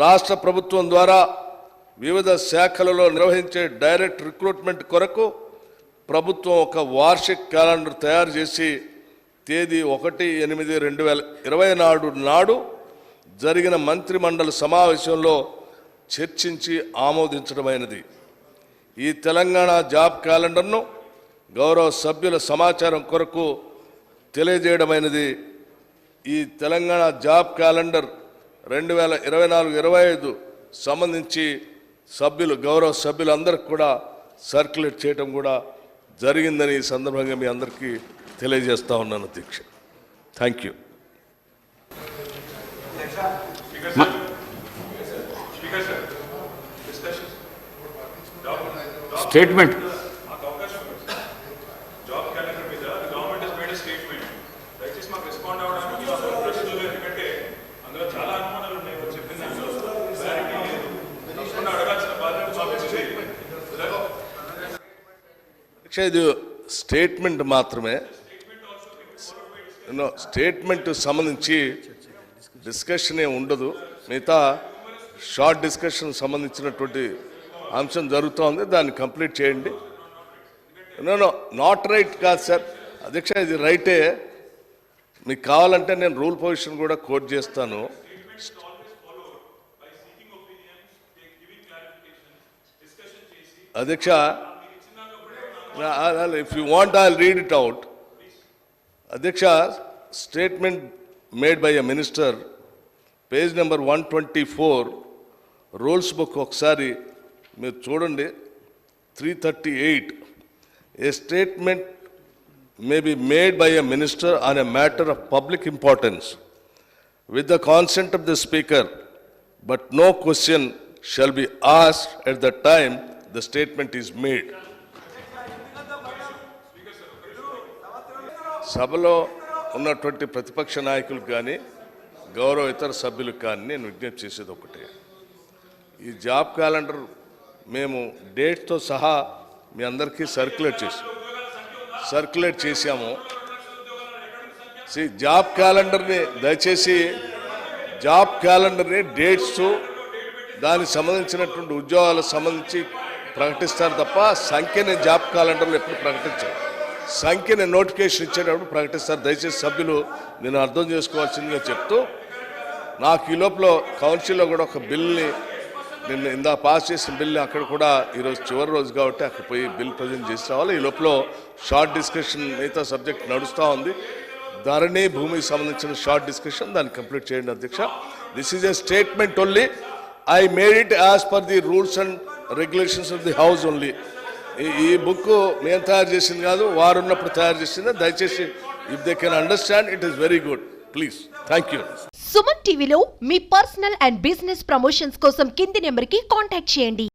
రాష్ట్ర ప్రభుత్వం ద్వారా వివిధ శాఖలలో నిర్వహించే డైరెక్ట్ రిక్రూట్మెంట్ కొరకు ప్రభుత్వం ఒక వార్షిక క్యాలెండర్ తయారు చేసి తేదీ ఒకటి ఎనిమిది రెండు వేల ఇరవై నాడు నాడు జరిగిన మంత్రిమండలి సమావేశంలో చర్చించి ఆమోదించడమైనది. ఈ తెలంగాణ జాబ్ క్యాలెండర్ను గౌరవ సభ్యుల సమాచారం కొరకు తెలియజేయడమైనది. ఈ తెలంగాణ జాబ్ క్యాలెండర్ రెండు వేల ఇరవై నాలుగు ఇరవై ఐదు సంబంధించి సభ్యులు గౌరవ సభ్యులందరికీ కూడా సర్క్యులేట్ చేయడం కూడా జరిగిందని ఈ సందర్భంగా మీ అందరికీ తెలియజేస్తా ఉన్నాను అధ్యక్ష థ్యాంక్ యూ స్టేట్మెంట్ అధ్యక్ష ఇది స్టేట్మెంట్ మాత్రమే. నో, స్టేట్మెంట్ సంబంధించి డిస్కషన్ ఏ ఉండదు. మిగతా షార్ట్ డిస్కషన్ సంబంధించినటువంటి అంశం జరుగుతూ ఉంది దాన్ని కంప్లీట్ చేయండి. నో నో నాట్ రైట్ కాదు సార్. అధ్యక్ష ఇది రైటే. మీకు కావాలంటే నేను రూల్ పొజిషన్ కూడా కోట్ చేస్తాను. అధ్యక్ష If you want I read it out అధ్యక్ష statement made by a minister page number one twenty four rules book ఒకసారి మీరు చూడండి three thirty eight A statement may be made by a minister on a matter of public importance with the consent of the speaker, but no question shall be asked at the time the statement is made. సభలో ఉన్నటువంటి ప్రతిపక్ష నాయకులకు కానీ గౌరవ ఇతర సభ్యులకు కానీ నేను విజ్ఞప్తి చేసేది ఒకటే. ఈ జాబ్ క్యాలెండర్ మేము డేట్తో సహా మీ అందరికీ సర్క్యులేట్ చేసి సర్క్యులేట్ చేశాము. జాబ్ క్యాలెండర్ని దయచేసి జాబ్ క్యాలెండర్ని డేట్స్ దానికి సంబంధించినటువంటి ఉద్యోగాలకు సంబంధించి ప్రకటిస్తారు తప్ప సంఖ్యని జాబ్ క్యాలెండర్లో ఎప్పుడు ప్రకటించారు. సంఖ్యను నోటిఫికేషన్ ఇచ్చేటప్పుడు ప్రకటిస్తారు. దయచేసి సభ్యులు నేను అర్థం చేసుకోవాల్సిందిగా చెప్తూ నాకు ఈ లోపల కౌన్సిల్లో కూడా ఒక బిల్ని నిన్న ఇందా పాస్ చేసిన బిల్ని అక్కడ కూడా ఈరోజు చివరి రోజు కాబట్టి అక్కడ పోయి బిల్ ప్రజెంట్ చేసి రావాలి. ఈ లోపల షార్ట్ డిస్కషన్ మిగతా సబ్జెక్ట్ నడుస్తూ ఉంది. ధరణి భూమికి సంబంధించిన షార్ట్ డిస్కషన్ దాన్ని కంప్లీట్ చేయండి అధ్యక్ష. This is a statement only I made it as per the rules and regulations of the house only ఈ బుక్ మేము తయారు చేసింది కాదు వారు ఉన్నప్పుడు తయారు చేసింది. దయచేసి if they can understand it is very good please thank you Suman టీవీలో మీ పర్సనల్ అండ్ బిజినెస్ ప్రమోషన్స్ కోసం కింది నెంబర్కి కాంటాక్ట్ చేయండి.